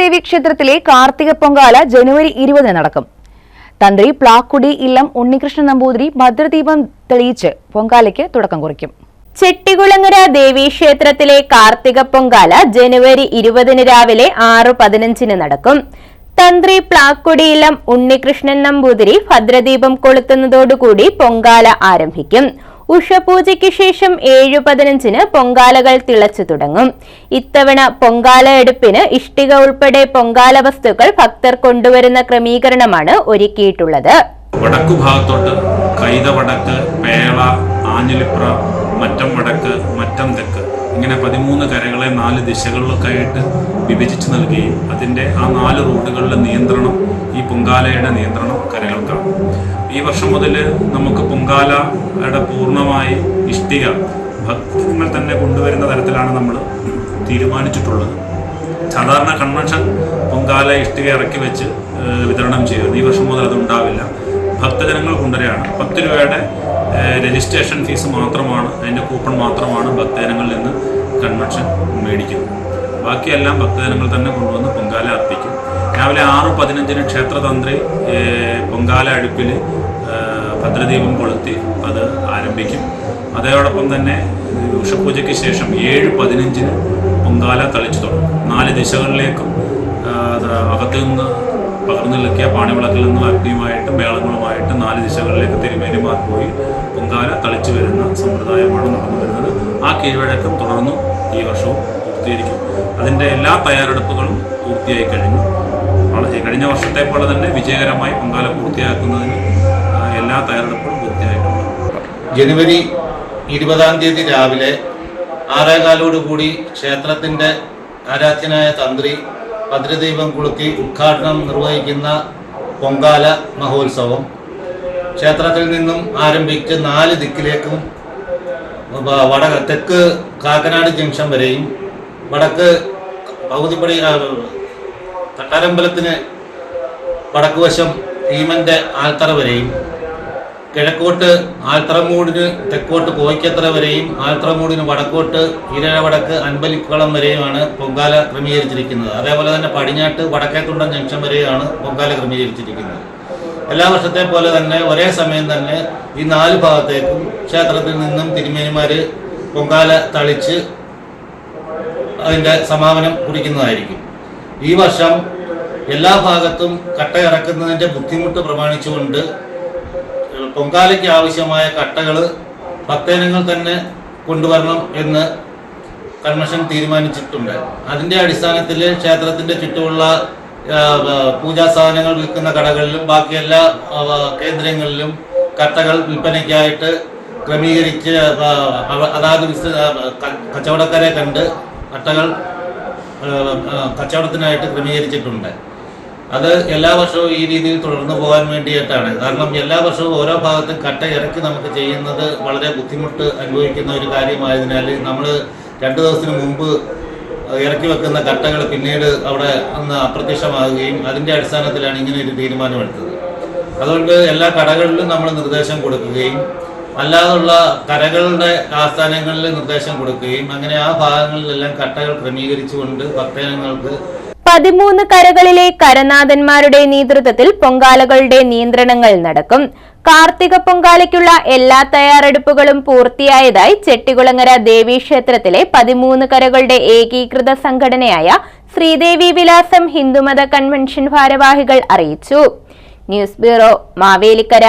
ദേവി ക്ഷേത്രത്തിലെ കാർത്തിക പൊങ്കാല ജനുവരി ഇരുപതിന് നടക്കും. തന്ത്രി പ്ലാക്കുടി ഇല്ലം ഉണ്ണികൃഷ്ണൻ നമ്പൂതിരി ഭദ്രദീപം തെളിയിച്ച് പൊങ്കാലയ്ക്ക് തുടക്കം കുറിക്കും. ചെട്ടികുളങ്ങര ദേവീക്ഷേത്രത്തിലെ കാർത്തിക പൊങ്കാല ജനുവരി ഇരുപതിന് രാവിലെ ആറ് പതിനഞ്ചിന് നടക്കും. തന്ത്രി പ്ലാക്കുടിയിലം ഉണ്ണികൃഷ്ണൻ നമ്പൂതിരി ഭദ്രദീപം കൊളുത്തുന്നതോടുകൂടി പൊങ്കാല ആരംഭിക്കും. ഉഷപൂജയ്ക്ക് ശേഷം ഏഴു പതിനഞ്ചിന് പൊങ്കാലകൾ തിളച്ചു തുടങ്ങും. ഇത്തവണ പൊങ്കാല എടുപ്പിന് ഇഷ്ടിക ഉൾപ്പെടെ പൊങ്കാല വസ്തുക്കൾ ഭക്തർ കൊണ്ടുവരുന്ന ക്രമീകരണമാണ് ഒരുക്കിയിട്ടുള്ളത്. വടക്കു ഭാഗത്തോട്ട് കൈത വടക്ക് പേള ആഞ്ഞിലിപ്ര മറ്റം വടക്ക് മറ്റം തെക്ക് ഇങ്ങനെ പതിമൂന്ന് കരകളെ നാല് ദിശകളിലൊക്കെ ആയിട്ട് വിഭജിച്ച് നൽകുകയും അതിന്റെ ആ നാല് റോഡുകളിലെ നിയന്ത്രണം ഈ പൊങ്കാലയുടെ നിയന്ത്രണം കരകൾക്കാണ്. ഈ വർഷം മുതൽ നമുക്ക് പൊങ്കാലയുടെ പൂർണമായി ഇഷ്ടിക ഭക്തങ്ങൾ തന്നെ കൊണ്ടുവരുന്ന തരത്തിലാണ് നമ്മൾ തീരുമാനിച്ചിട്ടുള്ളത്. സാധാരണ കൺവെൻഷൻ പൊങ്കാല ഇഷ്ടിക ഇറക്കി വെച്ച് വിതരണം ചെയ്യുന്നു. ഈ വർഷം മുതൽ അതുണ്ടാവില്ല. ഭക്തജനങ്ങൾ കൊണ്ടുവരികയാണ്. പത്ത് രൂപയുടെ രജിസ്ട്രേഷൻ ഫീസ് മാത്രമാണ് അതിന്റെ കൂപ്പൺ മാത്രമാണ് ഭക്തജനങ്ങളിൽ നിന്ന് കൺവെൻഷൻ മേടിക്കുന്നത്. ബാക്കിയെല്ലാം ഭക്തജനങ്ങൾ തന്നെ കൊണ്ടുവന്ന് പൊങ്കാല അർപ്പിക്കും. രാവിലെ ആറ് പതിനഞ്ചിന് ക്ഷേത്രതന്ത്രി പൊങ്കാല അടുപ്പിൽ ഭദ്രദീപം കൊളുത്തി അത് ആരംഭിക്കും. അതോടൊപ്പം തന്നെ ഉഷപൂജയ്ക്ക് ശേഷം ഏഴ് പതിനഞ്ചിന് പൊങ്കാല തളിച്ചു തുടങ്ങും. നാല് ദിശകളിലേക്കും അകത്തു നിന്ന് പകർന്നു നിൽക്കിയ പാണിവിളക്കിൽ നിന്നും അഗ്നിയുമായിട്ടും മേളങ്ങളുമായിട്ട് നാല് ദിശകളിലേക്ക് തിരുമേനിമാർ പോയി പൊങ്കാല തളിച്ചു വരുന്ന സമ്പ്രദായമാണ് നടന്നു വരുന്നത്. ആ കീഴ്വഴക്കം തുടർന്നും ഈ വർഷവും പൂർത്തീകരിക്കും. അതിന്റെ എല്ലാ തയ്യാറെടുപ്പുകളും പൂർത്തിയായി കഴിഞ്ഞു. വളരെ കഴിഞ്ഞ വർഷത്തെ പോലെ തന്നെ വിജയകരമായി പൊങ്കാല പൂർത്തിയാക്കുന്നതിന് എല്ലാ തയ്യാറെടുപ്പുകളും പൂർത്തിയായിട്ടുണ്ട്. ജനുവരി ഇരുപതാം തീയതി രാവിലെ ആറേകാലോടുകൂടി ക്ഷേത്രത്തിന്റെ ആരാധ്യനായ തന്ത്രി ഭദ്രദീപം കുളുക്കി ഉദ്ഘാടനം നിർവഹിക്കുന്ന പൊങ്കാല മഹോത്സവം. ക്ഷേത്രത്തിൽ നിന്നും ആരംഭിച്ച് നാല് ദിക്കിലേക്കും വട തെക്ക് കാക്കനാട് ജംഗ്ഷൻ വരെയും വടക്ക് പകുതിപ്പടി തട്ടാരമ്പലത്തിന് വടക്കുവശം ഭീമന്റെ ആൽത്തറ വരെയും കിഴക്കോട്ട് ആൽത്തറമൂടിന് തെക്കോട്ട് കോയിക്കത്തറ വരെയും ആൽത്തറമൂടിന് വടക്കോട്ട് ഈരഴ വടക്ക് അൻപലിക്കുളം വരെയുമാണ് പൊങ്കാല ക്രമീകരിച്ചിരിക്കുന്നത്. അതേപോലെ തന്നെ പടിഞ്ഞാട്ട് വടക്കേക്കുണ്ടം ജംഗ്ഷൻ വരെയാണ് പൊങ്കാല ക്രമീകരിച്ചിരിക്കുന്നത്. എല്ലാ വർഷത്തെ പോലെ തന്നെ ഒരേ സമയം തന്നെ ഈ നാല് ഭാഗത്തേക്കും ക്ഷേത്രത്തിൽ നിന്നും തിരുമേനിമാർ പൊങ്കാല തളിച്ച് അതിന്റെ സമാപനം കുടിക്കുന്നതായിരിക്കും ഈ വർഷം എല്ലാ ഭാഗത്തും കട്ട ഇറക്കുന്നതിന്റെ ബുദ്ധിമുട്ട് പ്രമാണിച്ചുകൊണ്ട് പൊങ്കാലയ്ക്ക് ആവശ്യമായ കട്ടകൾ ഭക്തജനങ്ങൾ തന്നെ കൊണ്ടുവരണം എന്ന് കൺവെൻഷൻ തീരുമാനിച്ചിട്ടുണ്ട്. അതിന്റെ അടിസ്ഥാനത്തിൽ ക്ഷേത്രത്തിന്റെ ചുറ്റുമുള്ള പൂജാ സാധനങ്ങൾ വിൽക്കുന്ന കടകളിലും ബാക്കി എല്ലാ കേന്ദ്രങ്ങളിലും കട്ടകൾ വിൽപ്പനയ്ക്കായിട്ട് ക്രമീകരിച്ച് അതാത് കച്ചവടക്കാരെ കണ്ട് കട്ടകൾ കച്ചവടത്തിനായിട്ട് ക്രമീകരിച്ചിട്ടുണ്ട്. അത് എല്ലാ വർഷവും ഈ രീതിയിൽ തുടർന്നു പോകാൻ വേണ്ടിയിട്ടാണ്. കാരണം എല്ലാ വർഷവും ഓരോ ഭാഗത്തും കട്ട ഇറക്കി നമുക്ക് ചെയ്യുന്നത് വളരെ ബുദ്ധിമുട്ട് അനുഭവിക്കുന്ന ഒരു കാര്യമായതിനാൽ നമ്മൾ രണ്ട് ദിവസത്തിന് മുമ്പ് ഇറക്കി വെക്കുന്ന കട്ടകൾ പിന്നീട് അവിടെ അന്ന് അപ്രത്യക്ഷമാകുകയും അതിന്റെ അടിസ്ഥാനത്തിലാണ് ഇങ്ങനെ ഒരു തീരുമാനമെടുത്തത്. അതുകൊണ്ട് എല്ലാ കടകളിലും നമ്മൾ നിർദ്ദേശം കൊടുക്കുകയും അല്ലാതുള്ള കരകളുടെ ആസ്ഥാനങ്ങളിൽ നിർദ്ദേശം കൊടുക്കുകയും അങ്ങനെ ആ ഭാഗങ്ങളിലെല്ലാം കട്ടകൾ ക്രമീകരിച്ചുകൊണ്ട് ഭക്തജനങ്ങൾക്ക് പതിമൂന്ന് കരകളിലെ കരനാഥന്മാരുടെ നേതൃത്വത്തിൽ പൊങ്കാലകളുടെ നിയന്ത്രണങ്ങൾ നടക്കും. കാർത്തിക പൊങ്കാലയ്ക്കുള്ള എല്ലാ തയ്യാറെടുപ്പുകളും പൂർത്തിയായതായി ചെട്ടികുളങ്ങര ദേവീക്ഷേത്രത്തിലെ പതിമൂന്ന് കരകളുടെ ഏകീകൃത സംഘടനയായ ശ്രീദേവി വിലാസം ഹിന്ദുമത കൺവെൻഷൻ ഭാരവാഹികൾ അറിയിച്ചു. News bureau Mavelikkara.